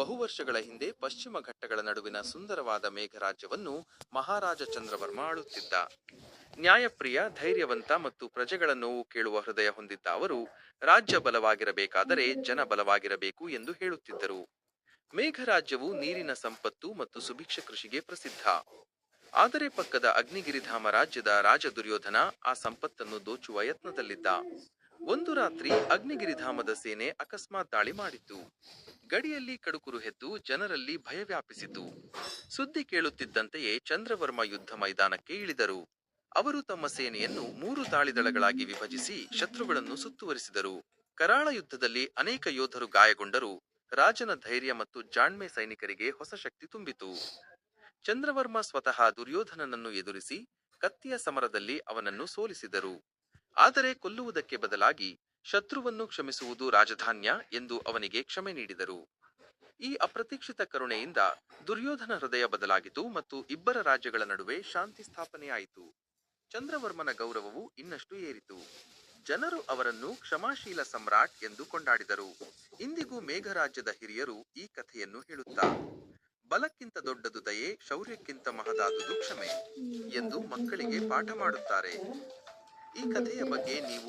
ಬಹುವರ್ಷಗಳ ಹಿಂದೆ ಪಶ್ಚಿಮ ಘಟ್ಟಗಳ ನಡುವಿನ ಸುಂದರವಾದ ಮೇಘರಾಜ್ಯವನ್ನು ಮಹಾರಾಜ ಚಂದ್ರವರ್ಮ ಆಳುತ್ತಿದ್ದ. ನ್ಯಾಯಪ್ರಿಯ, ಧೈರ್ಯವಂತ ಮತ್ತು ಪ್ರಜೆಗಳ ನೋವು ಕೇಳುವ ಹೃದಯ ಹೊಂದಿದ್ದ ಅವರು, ರಾಜ್ಯ ಬಲವಾಗಿರಬೇಕಾದರೆ ಜನ ಬಲವಾಗಿರಬೇಕು ಎಂದು ಹೇಳುತ್ತಿದ್ದರು. ಮೇಘರಾಜ್ಯವು ನೀರಿನ ಸಂಪತ್ತು ಮತ್ತು ಸುಭಿಕ್ಷ ಕೃಷಿಗೆ ಪ್ರಸಿದ್ಧ. ಆದರೆ ಪಕ್ಕದ ಅಗ್ನಿಗಿರಿಧಾಮ ರಾಜ್ಯದ ರಾಜ ದುರ್ಯೋಧನ ಆ ಸಂಪತ್ತನ್ನು ದೋಚುವ ಯತ್ನದಲ್ಲಿದ್ದ. ಒಂದು ರಾತ್ರಿ ಅಗ್ನಿಗಿರಿಧಾಮದ ಸೇನೆ ಅಕಸ್ಮಾತ್ ದಾಳಿ ಮಾಡಿತು ಗಡಿಯಲ್ಲಿ ಕಡುಕುರು ಹೆದ್ದು ಜನರಲ್ಲಿ ಭಯ ವ್ಯಾಪಿಸಿತು ಸುದ್ದಿ ಕೇಳುತ್ತಿದ್ದಂತೆಯೇ ಚಂದ್ರವರ್ಮ ಯುದ್ಧ ಮೈದಾನಕ್ಕೆ ಇಳಿದರು. ಅವರು ತಮ್ಮ ಸೇನೆಯನ್ನು ಮೂರು ದಾಳಿದಳಗಳಾಗಿ ವಿಭಜಿಸಿ ಶತ್ರುಗಳನ್ನು ಸುತ್ತುವರಿಸಿದರು. ಕರಾಳ ಯುದ್ಧದಲ್ಲಿ ಅನೇಕ ಯೋಧರು ಗಾಯಗೊಂಡರು. ರಾಜನ ಧೈರ್ಯ ಮತ್ತು ಜಾಣ್ಮೆ ಸೈನಿಕರಿಗೆ ಹೊಸ ಶಕ್ತಿ ತುಂಬಿತು. ಚಂದ್ರವರ್ಮ ಸ್ವತಃ ದುರ್ಯೋಧನನನ್ನು ಎದುರಿಸಿ ಕತ್ತಿಯ ಸಮರದಲ್ಲಿ ಅವನನ್ನು ಸೋಲಿಸಿದರು. ಆದರೆ ಕೊಲ್ಲುವುದಕ್ಕೆ ಬದಲಾಗಿ ಶತ್ರುವನ್ನು ಕ್ಷಮಿಸುವುದು ರಾಜಧಾನ್ಯ ಎಂದು ಅವನಿಗೆ ಕ್ಷಮೆ ನೀಡಿದರು. ಈ ಅಪ್ರತೀಕ್ಷಿತ ಕರುಣೆಯಿಂದ ದುರ್ಯೋಧನ ಹೃದಯ ಬದಲಾಗಿತು ಮತ್ತು ಇಬ್ಬರ ರಾಜ್ಯಗಳ ನಡುವೆ ಶಾಂತಿ ಸ್ಥಾಪನೆಯಾಯಿತು. ಚಂದ್ರವರ್ಮನ ಗೌರವವು ಇನ್ನಷ್ಟು ಏರಿತು. ಜನರು ಅವರನ್ನು ಕ್ಷಮಾಶೀಲ ಸಮ್ರಾಟ್ ಎಂದು ಕೊಂಡಾಡಿದರು. ಇಂದಿಗೂ ಮೇಘರಾಜ್ಯದ ಹಿರಿಯರು ಈ ಕಥೆಯನ್ನು ಹೇಳುತ್ತಾ, ಬಲಕ್ಕಿಂತ ದೊಡ್ಡದು ದಯೆ, ಶೌರ್ಯಕ್ಕಿಂತ ಮಹದಾದುದು ಕ್ಷಮೆ ಎಂದು ಮಕ್ಕಳಿಗೆ ಪಾಠ ಮಾಡುತ್ತಾರೆ. ಈ ಕಥೆಯ ಬಗ್ಗೆ ನೀವು